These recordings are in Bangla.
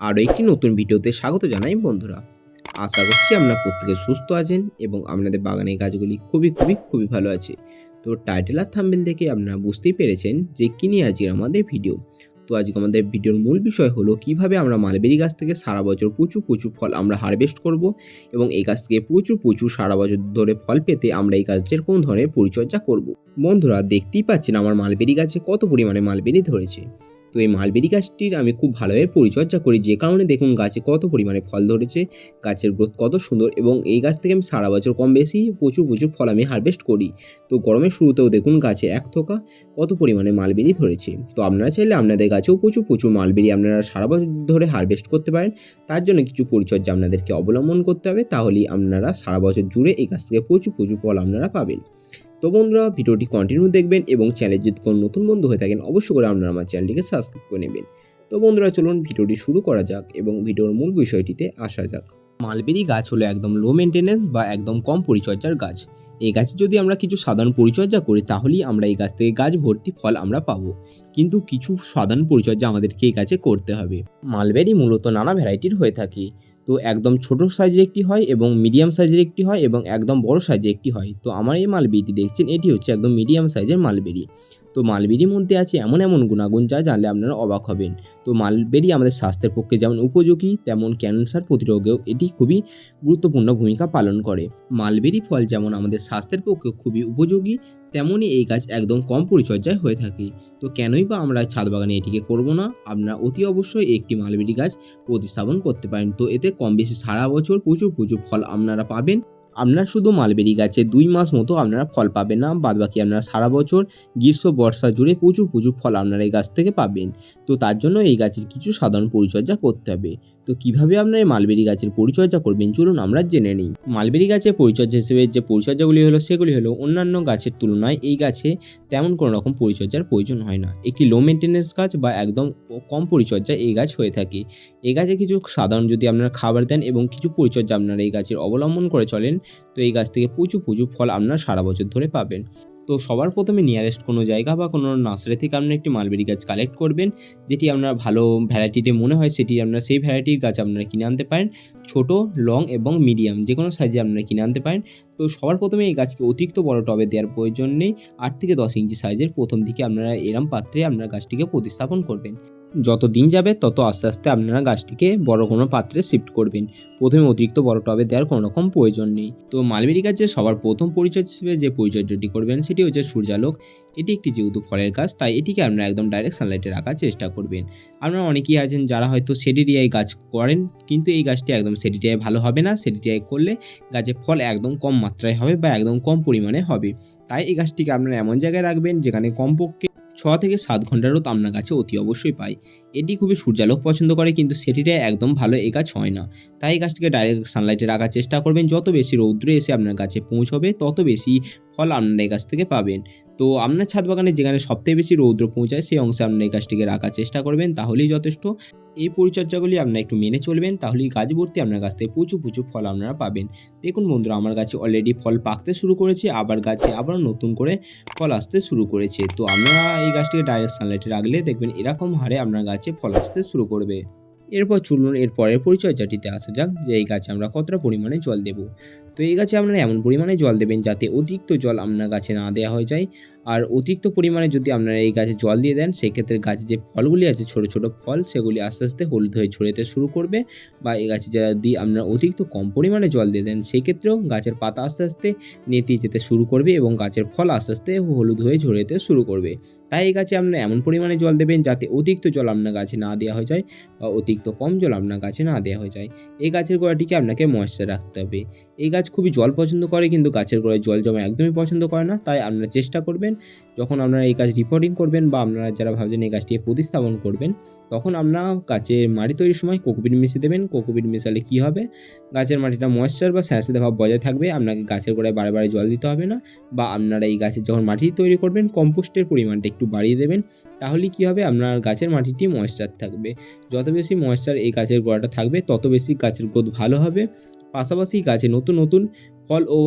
আরও একটি নতুন ভিডিওতে স্বাগত জানাই বন্ধুরা। আশা করছি আপনারা প্রত্যেকে সুস্থ আছেন এবং আপনাদের বাগানের গাছগুলি খুবই খুবই খুবই ভালো আছে। তো টাইটেল আর থাম্বেল দেখে আপনারা বুঝতেই পেরেছেন যে কী নিয়ে আজকে আমাদের ভিডিও তো আজকে আমাদের ভিডিওর মূল বিষয় হলো কীভাবে আমরা মালবেরি গাছ থেকে সারা বছর প্রচুর প্রচুর ফল আমরা হারভেস্ট করব এবং এই গাছ থেকে প্রচুর প্রচুর সারা বছর ধরে ফল পেতে আমরা এই গাছের কোন ধরনের পরিচর্যা করব। বন্ধুরা, দেখতেই পাচ্ছেন আমার মালবেরি গাছে কত পরিমাণে মালবেরি ধরেছে। তো এই মালবেরি গাছটির আমি খুব ভালোভাবে পরিচর্যা করি। যে কারণে দেখুন গাছে কত পরিমাণে ফল ধরেছে, গাছের গ্রোথ কত সুন্দর এবং এই গাছ থেকে আমি সারা বছর কম বেশি প্রচুর প্রচুর ফল আমি হারভেস্ট করি। তো গরমের শুরুতেও দেখুন গাছে এক থোকা কত পরিমাণে মালবেরি ধরেছে। তো আপনারা চাইলে আপনাদের গাছেও প্রচুর প্রচুর মালবেরি আপনারা সারা বছর ধরে হারভেস্ট করতে পারেন। তার জন্য কিছু পরিচর্যা আপনাদেরকে অবলম্বন করতে হবে। তাহলেই আপনারা সারা বছর জুড়ে এই গাছ থেকে প্রচুর প্রচুর ফল আপনারা পাবেন। তো বন্ধুরা, ভিডিওটি কন্টিনিউ দেখবেন এবং চ্যানেল যদি কোনো নতুন বন্ধু হয়ে থাকেন, অবশ্যই করে আপনারা আমার চ্যানেলটিকে সাবস্ক্রাইব করে নেবেন। তো বন্ধুরা, চলুন ভিডিওটি শুরু করা যাক এবং ভিডিওর মূল বিষয়টিতে আসা যাক। মালবেরি গাছ হলো একদম লো মেনটেনেন্স বা একদম কম পরিচর্যার গাছ। এই গাছে যদি আমরা কিছু সাধারণ পরিচর্যা করি, তাহলেই আমরা এই গাছ থেকে গাছ ভর্তি ফল আমরা পাবো। কিন্তু কিছু সাধারণ পরিচর্যা আমাদেরকে এই গাছে করতে হবে। মালবেরি মূলত নানা ভ্যারাইটির হয়ে থাকে। তো একদম ছোট সাইজের একটি হয় এবং মিডিয়াম সাইজের একটি হয় এবং একদম বড় সাইজের একটি হয়। তো আমার এই মালবেরিটি দেখছেন, এটি হচ্ছে একদম মিডিয়াম সাইজের মালবেরি। তো মালবেরির মধ্যে আছে এমন এমন গুণাগুণ যা জানলে আপনারা অবাক হবেন। তো মালবেরি আমাদের স্বাস্থ্যের পক্ষে যেমন উপযোগী, তেমন ক্যান্সার প্রতিরোধেও এটি খুবই গুরুত্বপূর্ণ ভূমিকা পালন করে। মালবেরি ফল যেমন আমাদের স্বাস্থ্যের পক্ষে খুবই উপযোগী তেমনই এই গাছ একদম কম পরিচর্যায় হয়ে থাকে। তো কেনই বা আমরা ছাদ বাগানে এটিকে করব না? আপনারা অতি অবশ্যই একটি মালবেরি গাছ প্রতিস্থাপন করতে পারেন। তো এতে কম বেশি সারা বছর প্রচুর প্রচুর ফল আপনারা পাবেন। আপনার শুধু মালবেরি গাছে দুই মাস মতো আপনারা ফল পাবেন না বাদ বাকি আপনারা সারা বছর গ্রীষ্ম, বর্ষা জুড়ে প্রচুর প্রচুর ফল আপনারা এই গাছ থেকে পাবেন। তো তার জন্য এই গাছের কিছু সাধারণ পরিচর্যা করতে হবে। তো কীভাবে আপনারা এই মালবেরি গাছের পরিচর্যা করবেন চলুন আমরা জেনে নিই। মালবেরি গাছের পরিচর্যা হিসেবে যে পরিচর্যাগুলি হলো, সেগুলি হলো অন্যান্য গাছের তুলনায় এই গাছে তেমন কোনো রকম পরিচর্যার প্রয়োজন হয় না। একটি লো মেনটেন্যান্স গাছ বা একদম কম পরিচর্যা এই গাছ হয়ে থাকে। এই গাছে কিছু সাধারণ যদি আপনারা খাবার দেন এবং কিছু পরিচর্যা আপনারা এই গাছের অবলম্বন করে চলেন তো এই গাছ থেকে প্রচুর প্রচুর ফল আপনারা সারা বছর ধরে পাবেন। তো সবার প্রথমে নিয়ারেস্ট কোনো জায়গা বা কোনো নার্সারি থেকে আপনারা একটি মালবেরি গাছ কালেক্ট করবেন, যেটি আপনার ভালো ভ্যারাইটিতে মনে হয় সেটি আপনারা সেই ভ্যারাইটির গাছ আপনারা কিনে আনতে পারেন। ছোট লং এবং মিডিয়াম যে কোনো সাইজে আপনারা কিনে আনতে পারেন। তো সবার প্রথমে এই গাছকে অতিরিক্ত বড় টবে দেওয়ার প্রয়োজন নেই। আট থেকে দশ ইঞ্চি সাইজের প্রথম দিকে আপনারা এরম পাত্রে আপনারা গাছটিকে প্রতিস্থাপন করবেন। যত দিন যাবে, তত আস্তে আস্তে আপনারা গাছটিকে বড় কোনো পাত্রে শিফট করবেন। প্রথমে অতিরিক্ত বড় টবে দেওয়ার কোনো রকম প্রয়োজন নেই। তো মালবেরি গাছের সবার প্রথম পরিচর্যা হিসেবে যে পরিচর্যাটি করবেন, সেটি হচ্ছে সূর্যালোক। এটি একটি যেহেতু ফলের গাছ, তাই এটিকে আপনারা একদম ডাইরেক্ট সানলাইটে রাখার চেষ্টা করবেন। আপনারা অনেকেই আছেন যারা হয়তো সেডিরিয়ায় গাছ করেন, কিন্তু এই গাছটি একদম সেডিরিয়ায় ভালো হবে না। সেডিরিয়ায় করলে গাছে ফল একদম কম মাত্রায় হবে বা একদম কম পরিমাণে হবে। তাই এই গাছটিকে আপনারা এমন জায়গায় রাখবেন যেখানে কমপক্ষে ছ থেকে সাত ঘন্টারও তামনা গাছে অতি অবশ্যই পাই। এটি খুবই সূর্যালোক পছন্দ করে, কিন্তু সেটিটা একদম ভালো এই গাছ হয় না। তাই গাছটিকে ডাইরেক্ট সানলাইটে রাখার চেষ্টা করবেন। যত বেশি রৌদ্রে এসে আপনার গাছে পৌঁছবে, তত বেশি ফল আপনার এই গাছ থেকে পাবেন। তো আপনার ছাদ বাগানে যেখানে সবথেকে বেশি রৌদ্র পৌঁছায়, সেই অংশে আপনার এই গাছটিকে রাখার চেষ্টা করবেন, তাহলেই যথেষ্ট। এই পরিচর্যাগুলি আপনারা একটু মেনে চলবেন, তাহলেই গাছ ভর্তি আপনার গাছ থেকে প্রচুর প্রচুর ফল আপনারা পাবেন। দেখুন বন্ধুরা, আমার গাছে অলরেডি ফল পাকতে শুরু করেছে, আবার গাছে আবার নতুন করে ফল আসতে শুরু করেছে। তো আপনারা এই গাছটিকে ডাইরেক্ট সানলাইটে রাখলে দেখবেন এরকম হারে আপনার গাছে ফল আসতে শুরু করবে। এরপর চলুন, এর পরের পরিচর্যাটিতে আসা যাক যে এই গাছে আমরা কতটা পরিমাণে জল দেব। তো এই গাছে আপনারা এমন পরিমাণে জল দেবেন যাতে অতিরিক্ত জল আপনার গাছে না দেওয়া হয়ে যায়। আর অতিরিক্ত পরিমাণে যদি আপনারা এই গাছে জল দিয়ে দেন, সেক্ষেত্রে গাছে যে ফলগুলি আছে, ছোট ছোট ফল, সেগুলি আস্তে আস্তে হলুদ হয়ে ঝরেতে শুরু করবে বা এই গাছে যদি আপনারা অতিরিক্ত কম পরিমাণে জল দিয়ে দেন, সেক্ষেত্রেও গাছের পাতা আস্তে আস্তে নেতিয়ে যেতে শুরু করবে এবং গাছের ফল আস্তে আস্তে হলুদ হয়ে ঝরেতে শুরু করবে। তাই এই গাছে আপনারা এমন পরিমাণে জল দেবেন যাতে অতিরিক্ত জল আপনার গাছে না দেওয়া হয়ে যায় বা অতিরিক্ত কম জল আপনার গাছে না দেওয়া হয়ে যায়। এই গাছের গোড়াটিকে আপনাকে ময়েশ্চার রাখতে হবে। এই গাছ খুবই জল পছন্দ করে, কিন্তু গাছের গোড়ায় জল জমা একদমই পছন্দ করে না। তাই আপনারা চেষ্টা করবেন, যখন আপনারা এই গাছ রিপোর্টিং করবেন বা আপনারা যারা ভাবছেন এই গাছটিকে প্রতিস্থাপন করবেন, তখন আপনারা গাছের মাটি তৈরির সময় কোকোপিট মিশিয়ে দেবেন। কোকোপিট মেশালে কী হবে? গাছের মাটিটা ময়েশ্চার বা স্যাঁতস্যাঁতে ভাব বজায় থাকবে, আপনাকে গাছের গোড়ায় বারে বারে জল দিতে হবে না বা আপনারা এই গাছের যখন মাটি তৈরি করবেন, কম্পোস্টের পরিমাণটা একটু বাড়িয়ে দেবেন। তাহলে কী হবে? আপনার গাছের মাটিটি ময়েশ্চার থাকবে। যত বেশি ময়েশ্চার এই গাছের গোড়াটা থাকবে, তত বেশি গাছের গ্রোথ ভালো হবে। পাশাপাশি গাছে নতুন নতুন ফল ও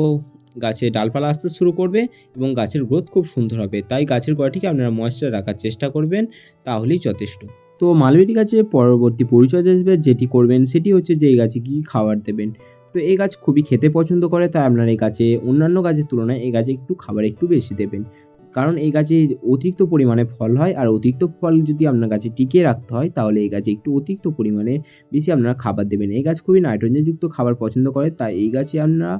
গাছে ডালপালা আসতে শুরু করবে এবং গাছের গ্রোথ খুব সুন্দর হবে। তাই গাছের গোড়াটিকে আপনারা ময়েশ্চার রাখার চেষ্টা করবেন, তাহলেই যথেষ্ট। তো মালবেরি গাছে পরবর্তী পরিচর্যা হিসেবে যেটি করবেন সেটি হচ্ছে যে এই গাছে কী খাবার দেবেন। তো এই গাছ খুবই খেতে পছন্দ করে, তাই আপনার এই গাছে অন্যান্য গাছের তুলনায় এই গাছে একটু খাবার একটু বেশি দেবেন। কারণ এই গাছে অতিরিক্ত পরিমাণে ফল হয় আর অতিরিক্ত ফল যদি আপনার গাছে টিকিয়ে রাখতে হয়, তাহলে এই গাছে একটু অতিরিক্ত পরিমাণে বেশি আপনারা খাবার দেবেন। এই গাছ খুবই নাইট্রোজেনযুক্ত খাবার পছন্দ করে, তাই এই গাছে আপনারা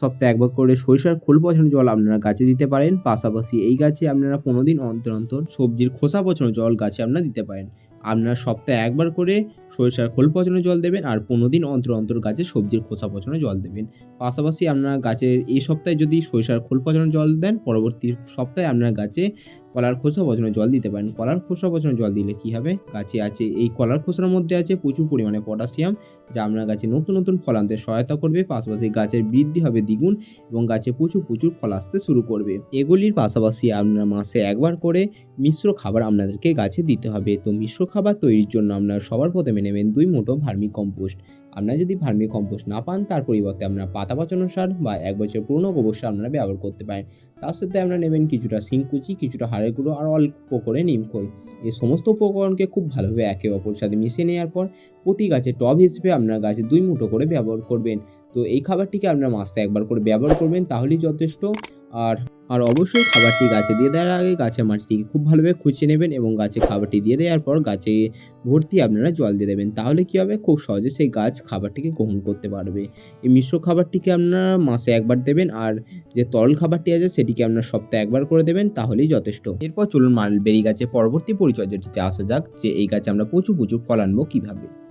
সপ্তাহে একবার করে সরিষার খোল পচানো জল আপনারা গাছে দিতে পারেন। পাশাপাশি এই গাছে আপনারা কোনো দিন অন্তর অন্তর সবজির খোসা পচানো জল গাছে আপনারা দিতে পারেন। আপনার সপ্তাহে একবার করে সরিষার খোল পচানো জল দেবেন আর পনেরো দিন অন্তর অন্তর গাছে সবজির খোসা পচানো জল দেবেন। পাশাপাশি আপনার গাছের এই সপ্তাহে যদি সরিষার খোল পচানো জল দেন, পরবর্তী সপ্তাহে আপনার গাছে কলার খোসা পচানো জল দিতে পারেন। কলার খোসা পচানো জল দিলে কি হবে? গাছে আছে, এই কলার খোসার মধ্যে আছে প্রচুর পরিমাণে পটাশিয়াম, যা আপনার গাছে নতুন নতুন ফল আনতে সহায়তা করবে। পাশাপাশি গাছের বৃদ্ধি হবে দ্বিগুণ এবং গাছে প্রচুর প্রচুর ফল আসতে শুরু করবে। এগুলির পাশাপাশি আপনার মাসে একবার করে মিশ্র খাবার আপনাদেরকে গাছে দিতে হবে। তো মিশ্র খাবার তৈরির জন্য আপনারা সবার প্রথমে নেবেন দুই মুঠো ভার্মি কম্পোস্ট। আপনারা যদি ভার্মি কম্পোস্ট না পান, তার পরিবর্তে আপনারা পাতা পচানো সার বা এক বছর পুরনো গোবর সার আপনারা ব্যবহার করতে পারেন। তার সাথে আপনারা নেবেন কিছুটা শিংকুচি কিছুটা হাড়ের গুঁড়ো আর অল্প করে নিমখোল এই সমস্ত উপকরণকে খুব ভালোভাবে একে অপর সাথে মিশিয়ে নেওয়ার পর প্রতি গাছে টব হিসেবে আপনার গাছে দুই মুঠো করে ব্যবহার করবেন। তো এই খাবারটিকে আপনার মাসে একবার করে ব্যবহার করবেন, তাহলেই যথেষ্ট। আর আর অবশ্যই খাবারটি গাছে দিয়ে দেওয়ার আগে গাছের মাটিটিকে খুব ভালোভাবে খুঁচিয়ে নেবেন এবং গাছে খাবারটি দিয়ে দেওয়ার পর গাছে ভর্তি আপনারা জল দিয়ে দেবেন। তাহলে কী হবে? খুব সহজে সেই গাছ খাবারটিকে গ্রহণ করতে পারবে। এই মিশ্র খাবারটিকে আপনারা মাসে একবার দেবেন আর যে তরল খাবারটি আছে সেটিকে আপনার সপ্তাহে একবার করে দেবেন, তাহলেই যথেষ্ট। এরপর চলুন মালবেরি গাছে পরবর্তী পরিচর্যাটিতে আসা যাক যে এই গাছে আমরা প্রচুর প্রচুর ফল আনব কীভাবে।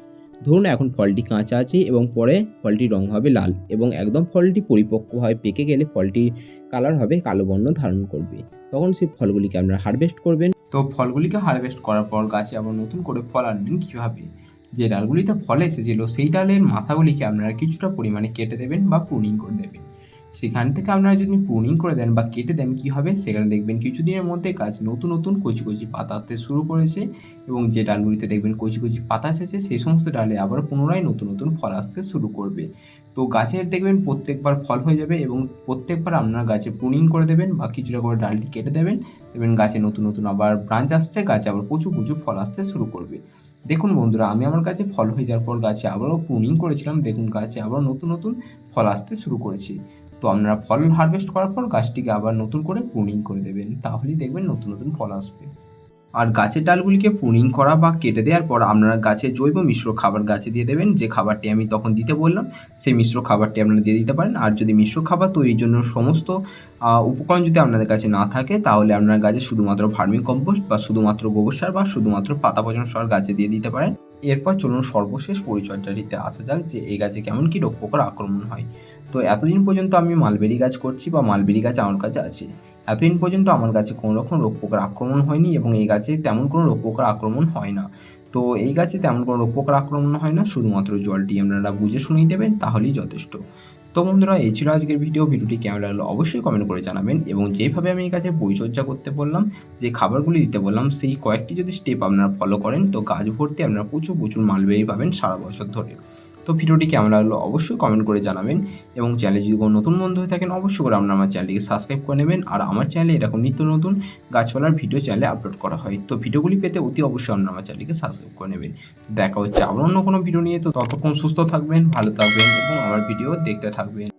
ধরুন এখন ফলটি কাঁচা আছে এবং পরে ফলটি রং হবে লাল এবং একদম ফলটি পরিপক্ক হয়, পেকে গেলে ফলটির কালার হবে কালো বর্ণ ধারণ করবে। তখন সেই ফলগুলিকে আপনারা হারভেস্ট করবেন। তো ফলগুলিকে হারভেস্ট করার পর গাছে আবার নতুন করে ফল আনবেন কীভাবে? যে ডালগুলিতে ফল এসেছিল, সেই ডালের মাথাগুলিকে আপনারা কিছুটা পরিমাণে কেটে দেবেন বা প্রুনিং করে দেবেন। সেখান থেকে আপনারা যদি প্রুনিং করে দেন বা কেটে দেন, কী হবে? সেখানে দেখবেন কিছুদিনের মধ্যে গাছ নতুন নতুন কচি কচি পাতা আসতে শুরু করেছে এবং যে ডালগুলিতে দেখবেন কচি কচি পাতা এসেছে, সেই সমস্ত ডালে আবার পুনরায় নতুন নতুন ফল আসতে শুরু করবে। তো গাছের দেখবেন প্রত্যেকবার ফল হয়ে যাবে এবং প্রত্যেকবার আপনারা গাছে প্রুনিং করে দেবেন বা কিছুটা করে ডালটি কেটে দেবেন। দেখবেন গাছে নতুন নতুন আবার ব্রাঞ্চ আসছে, গাছে আবার প্রচুর প্রচুর ফল আসতে শুরু করবে। দেখুন বন্ধুরা, আমি আমার গাছে ফল হয়ে যাওয়ার পর গাছে আবারও প্রুনিং করেছিলাম। দেখুন গাছে আবার নতুন নতুন ফল আসতে শুরু করেছে। তো আপনারা ফল হারভেস্ট করার পর গাছটিকে আবার নতুন করে প্রুনিং করে দেবেন। তাহলেই দেখবেন নতুন নতুন ফল আসবে। আর গাছের ডালগুলিকে প্রুনিং করা বা কেটে দেওয়ার পর আপনারা গাছে জৈব মিশ্র খাবার গাছে দিয়ে দেবেন। যে খাবারটি আমি তখন দিতে বললাম, সেই মিশ্র খাবারটি আপনারা দিয়ে দিতে পারেন। আর যদি মিশ্র খাবার তৈরির জন্য সমস্ত উপকরণ যদি আপনাদের কাছে না থাকে, তাহলে আপনার গাছে শুধুমাত্র ভার্মি কম্পোস্ট বা শুধুমাত্র গোবর সার বা শুধুমাত্র পাতা পচানো সার গাছে দিয়ে দিতে পারেন। এরপর চলুন সর্বশেষ পরিচর্যাটিতে আসা যাক যে এই গাছে কেমন কী রোগ পোকার আক্রমণ হয়। তো এতদিন পর্যন্ত আমি মালবেরি গাছ করছি বা মালবেরি গাছ আমার কাছে আছে। এতদিন পর্যন্ত আমার কাছে কোনো রকম রোগ পোকার আক্রমণ হয়নি এবং এই গাছে তেমন কোনো রোগ পোকার আক্রমণ হয় না। তো এই গাছে তেমন কোনো রোগ পোকার আক্রমণ হয় না, শুধুমাত্র জলটি আপনারা বুঝে শুনিয়ে দেবেন, তাহলেই যথেষ্ট। তো বন্ধুরা, এই ছিল আজকের ভিডিও ভিডিওটি কেমন লাগল অবশ্যই কমেন্ট করে জানাবেন এবং যেভাবে আমি এই কাছে পরিচর্যা করতে বললাম, যে খাবারগুলি দিতে বললাম, সেই কয়েকটি যদি স্টেপ আপনারা ফলো করেন, তো গাছ ভর্তি আপনারা প্রচুর প্রচুর মালবেরি পাবেন সারা বছর ধরে। তো ভিডিওটি কেমন লাগল অবশ্যই কমেন্ট করে জানাবেন এবং চ্যানেলে যদি কোনো নতুন বন্ধু হয়ে থাকেন, অবশ্যই করে আপনার আমার চ্যানেলটিকে সাবস্ক্রাইব করে নেবেন আর আমার চ্যানেলে এরকম নিত্য নতুন গাছপালার ভিডিও চ্যানেলে আপলোড করা হয়। তো ভিডিওগুলি পেতে অতি অবশ্যই আপনার আমার চ্যানেলটিকে সাবস্ক্রাইব করে নেবেন। তো দেখা হচ্ছে আবার অন্য কোনো ভিডিও নিয়ে। তো ততক্ষণ সুস্থ থাকবেন, ভালো থাকবেন এবং আমার ভিডিও দেখতে থাকবেন।